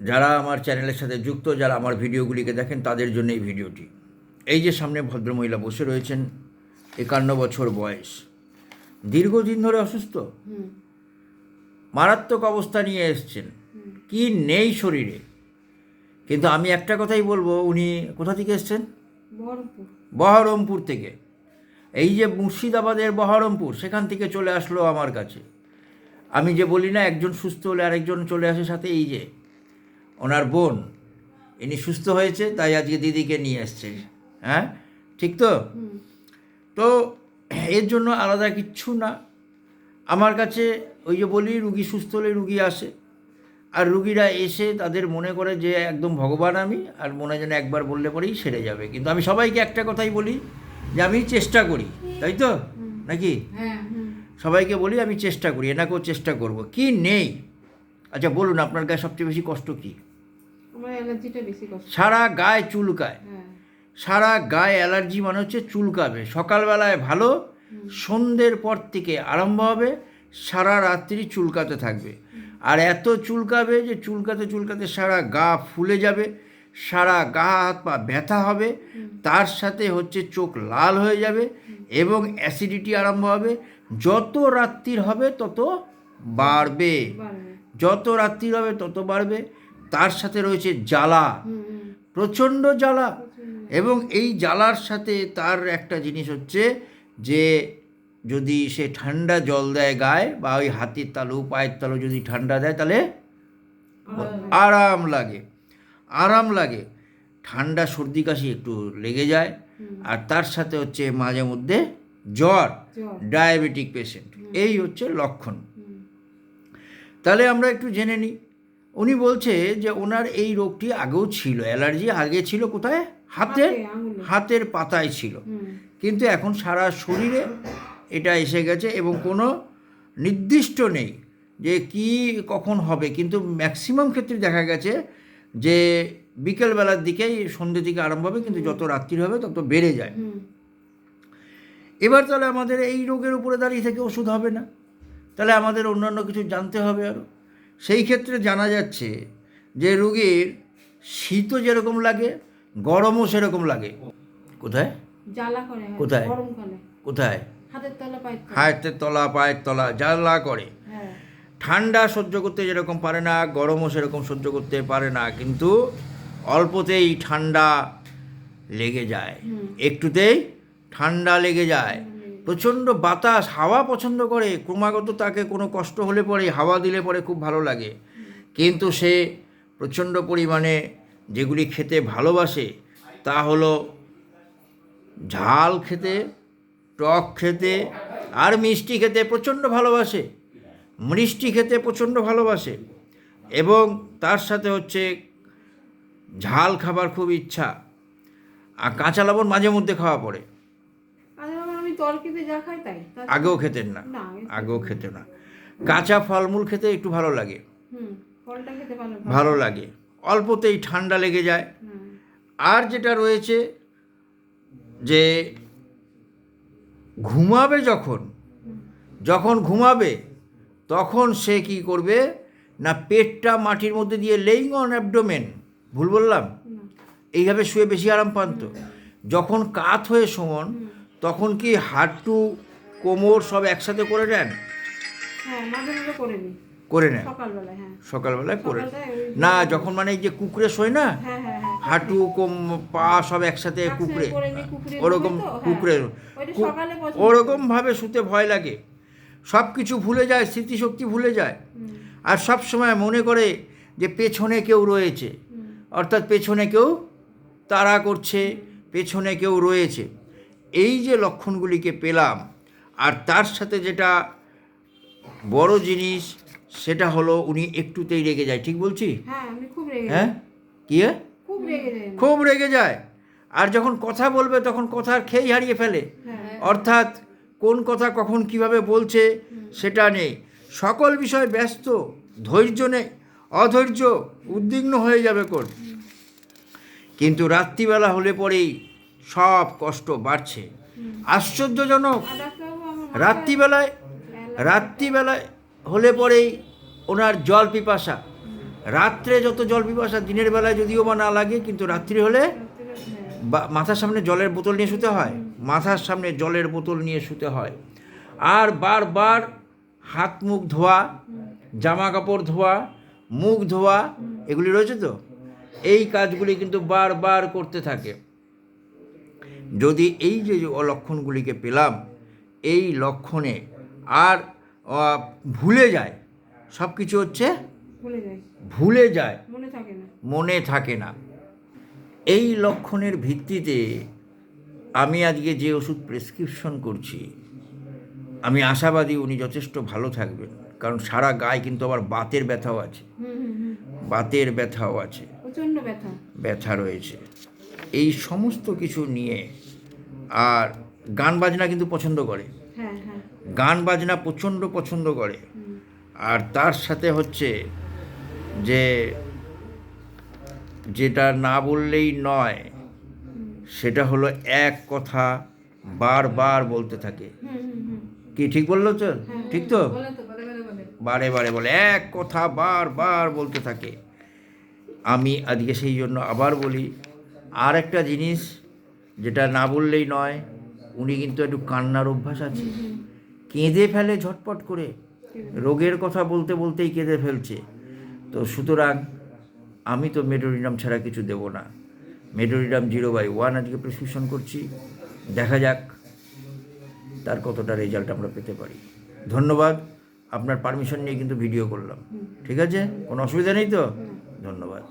যারা আমার চ্যানেলের সাথে যুক্ত যারা আমার ভিডিওগুলিকে দেখেন তাদের জন্য এই ভিডিওটি। এই যে সামনে ভদ্রমহিলা বসে রয়েছেন একান্ন বছর বয়স। দীর্ঘদিন ধরে অসুস্থ? মারাত্মক অবস্থা নিয়ে এসছেন। কি নেই শরীরে? কিন্তু আমি একটা কথাই বলব উনি কোথা থেকে এসছেন? বহরমপুর থেকে। এই যে মুর্শিদাবাদের বহরমপুর সেখান থেকে চলে আসলো আমার কাছে। আমি যে বলি না একজন সুস্থ হলে আরেকজন চলে আসে সাথে এই যে ওনার বোন ইনি সুস্থ হয়েছে তাই আজকে দিদিকে নিয়ে এসছে। হ্যাঁ? ঠিক তো? তো এর জন্য আলাদা কিচ্ছু না। আমার কাছে ওই যে বলি রুগী সুস্থ হলে রুগী আসে। আর রুগীরা এসে তাদের মনে করে যে একদম ভগবান আমি আর মনে যেন একবার বললে পরেই সেরে যাবে। কিন্তু আমি সবাইকে একটা কথাই বলি যে আমি চেষ্টা করি তাই তো? নাকি? হ্যাঁ সবাইকে বলি আমি চেষ্টা করি এনাকেও চেষ্টা করব। কি নেই? আচ্ছা বলুন আপনার গায়ে সবচেয়ে বেশি কষ্ট কী? সারা গায়ে চুলকায়। হ্যাঁ। সারা গায়ে অ্যালার্জি মানে হচ্ছে চুলকাবে। সকালবেলায় ভালো সন্ধ্যের পর থেকে আরম্ভ হবে সারা রাত্রি চুলকাতে থাকবে। আর এত চুলকাবে যে চুলকাতে চুলকাতে সারা গা ফুলে যাবে সারা গা হাত পা ব্যথা হবে তার সাথে হচ্ছে চোখ লাল হয়ে যাবে এবং অ্যাসিডিটি আরম্ভ হবে। যত রাত্রির হবে তত বাড়বে। বাড়বে। যত রাত্রির হবে তত বাড়বে। তার সাথে রয়েছে জ্বালা। প্রচণ্ড জ্বালা। এবং এই জ্বালার সাথে তার একটা জিনিস হচ্ছে যে যদি সে ঠান্ডা জল দেয় গায়ে বা ওই হাতির তালু পায়ের তালু যদি ঠান্ডা দেয় তাহলে আরাম। লাগে। আরাম লাগে। ঠান্ডা সর্দি কাশি একটু লেগে যায়। আর তার সাথে হচ্ছে মাঝে মধ্যে জ্বর ডায়াবেটিক পেশেন্ট। এই হচ্ছে লক্ষণ। তাহলে আমরা একটু জেনে নিই। উনি বলছে যে ওনার এই রোগটি আগেও ছিল অ্যালার্জি আগে ছিল কোথায়? হাতে হাতে, হাতের পাতায় ছিল। কিন্তু এখন সারা শরীরে এটা এসে গেছে এবং কোনো নির্দিষ্ট নেই যে কি কখন হবে। কিন্তু ম্যাক্সিমাম ক্ষেত্রে দেখা গেছে যে বিকেলবেলার দিকেই সন্ধ্যে থেকে আরম্ভ হবে কিন্তু যত রাত্রি হবে তত বেড়ে যায়। এবার তাহলে আমাদের এই রোগের উপরে দাঁড়িয়ে থেকে ওষুধ হবে না। তাহলে আমাদের অন্যান্য কিছু জানতে হবে আরও সেই ক্ষেত্রে জানা যাচ্ছে যে রুগীর শীতও যেরকম লাগে গরমও সেরকম লাগে। কোথায়? জ্বালা করে কোথায়? কোথায়? হাতের তলা পায়ের তলা। হাতের তলা পায়ের তলা জ্বালা করে। হ্যাঁ। ঠান্ডা সহ্য করতে যেরকম পারে না গরমও সেরকম সহ্য করতে পারে না কিন্তু অল্পতেই ঠান্ডা লেগে যায়। একটুতেই ঠান্ডা লেগে যায়। প্রচণ্ড বাতাস, হাওয়া পছন্দ করে। ক্রমাগত তাকে কোনো কষ্ট হলে পরে, হাওয়া দিলে পরে খুব ভালো লাগে। কিন্তু সে প্রচণ্ড পরিমাণে যেগুলি খেতে ভালোবাসে, তা হলো ঝাল খেতে, টক খেতে আর মিষ্টি খেতে প্রচণ্ড ভালোবাসে। মিষ্টি খেতে প্রচণ্ড ভালোবাসে। এবং তার সাথে হচ্ছে ঝাল খাবার খুব ইচ্ছা। আর কাঁচা লবণ মাঝে মধ্যে খাওয়া পড়ে। তরকিতে যা খাই তাই। আগেও খেতেন না। আগেও খেতে না। কাঁচা ফলমূল খেতে একটু ভালো লাগে। ভালো লাগে। অল্পতেই ঠান্ডা লেগে যায়। আর যেটা রয়েছে যে ঘুমাবে যখন যখন ঘুমাবে তখন সে কি করবে? না পেটটা মাটির মধ্যে দিয়ে লেইং অন অ্যাবডোমেন। ভুল বললাম? এইভাবে শুয়ে বেশি আরাম পান তো। যখন কাত হয়ে শোন তখন কি হাঁটু কোমর সব একসাথে করে নেন? হ্যাঁ করে নেন? সকালবেলায় হ্যাঁ। করে নেন। না যখন মানে এই যে কুকুরে শোয় না? হ্যাঁ হাঁটু কোম পা সব একসাথে কুকুরে। ওরকম। কুকুরে ওরকম ভাবে শুতে ভয় লাগে। সব কিছু ভুলে যায় স্মৃতিশক্তি ভুলে যায়। আর সব সময় মনে করে যে পেছনে কেউ রয়েছে। অর্থাৎ পেছনে কেউ তাড়া করছে পেছনে কেউ রয়েছে। এই যে লক্ষণগুলিকে পেলাম আর তার সাথে যেটা বড় জিনিস সেটা হলো উনি একটুতেই রেগে যায়। ঠিক বলছি? হ্যাঁ হ্যাঁ? কি রেগে। খুব রেগে যায়। আর যখন কথা বলবে তখন কথার খেই হারিয়ে ফেলে। হ্যাঁ। অর্থাৎ কোন কথা কখন কীভাবে বলছে সেটা নেই। সকল বিষয় ব্যস্ত ধৈর্য নেই অধৈর্য উদ্বিগ্ন হয়ে যাবে কোন? কিন্তু রাত্রিবেলা হলে পরেই সব কষ্ট বাড়ছে। আশ্চর্যজনক। রাত্রিবেলায় রাত্রিবেলায় হলে পরেই ওনার জল পিপাসা। রাত্রে যত জল পিপাসা, দিনের বেলায় যদিও বা না লাগে, কিন্তু রাত্রি হলে মাথার সামনে জলের বোতল নিয়ে শুতে হয়। মাথার সামনে জলের বোতল নিয়ে শুতে হয়। আর বারবার হাত মুখ ধোয়া, জামা কাপড় ধোয়া, মুখ ধোয়া, এগুলি রয়েছে তো? এই কাজগুলি কিন্তু বারবার করতে থাকে। যদি এই যে লক্ষণগুলিকে পেলাম এই লক্ষণে আর ভুলে যায় সব কিছু হচ্ছে ভুলে যায়। মনে থাকে না। এই লক্ষণের ভিত্তিতে আমি আজকে যে ওষুধ প্রেসক্রিপশন করছি আমি আশাবাদী উনি যথেষ্ট ভালো থাকবেন। কারণ সারা গায়ে কিন্তু আবার বাতের ব্যথাও আছে। বাতের ব্যথাও আছে। ব্যথা রয়েছে। এই সমস্ত কিছু নিয়ে আর গান বাজনা কিন্তু পছন্দ করে। হ্যাঁ হ্যাঁ। গান বাজনা প্রচণ্ড পছন্দ করে। আর তার সাথে হচ্ছে যে যেটা না বললেই নয় সেটা হলো এক কথা বারবার বলতে থাকে। কি ঠিক বলল তো? ঠিক তো? বারে বারে বলে এক কথা বারবার বলতে থাকে। আমি আজকে সেই জন্য আবার বলি আর একটা জিনিস যেটা না বললেই নয়, উনি কিন্তু একটু কান্নার অভ্যাস আছে। কেঁদে ফেলে ঝটপট করে। রোগের কথা বলতে বলতেই কেঁদে ফেলছে। তো সুতরাং আমি তো মেডোরিনাম ছাড়া কিছু দেব না। মেডোরিনাম জিরো বাই ওয়ান আজকে প্রেসক্রিপশন করছি। দেখা যাক তার কতটা রেজাল্ট আমরা পেতে পারি। ধন্যবাদ। আপনার পারমিশন নিয়ে কিন্তু ভিডিও করলাম। ঠিক আছে? কোনো অসুবিধা নেই তো? ধন্যবাদ।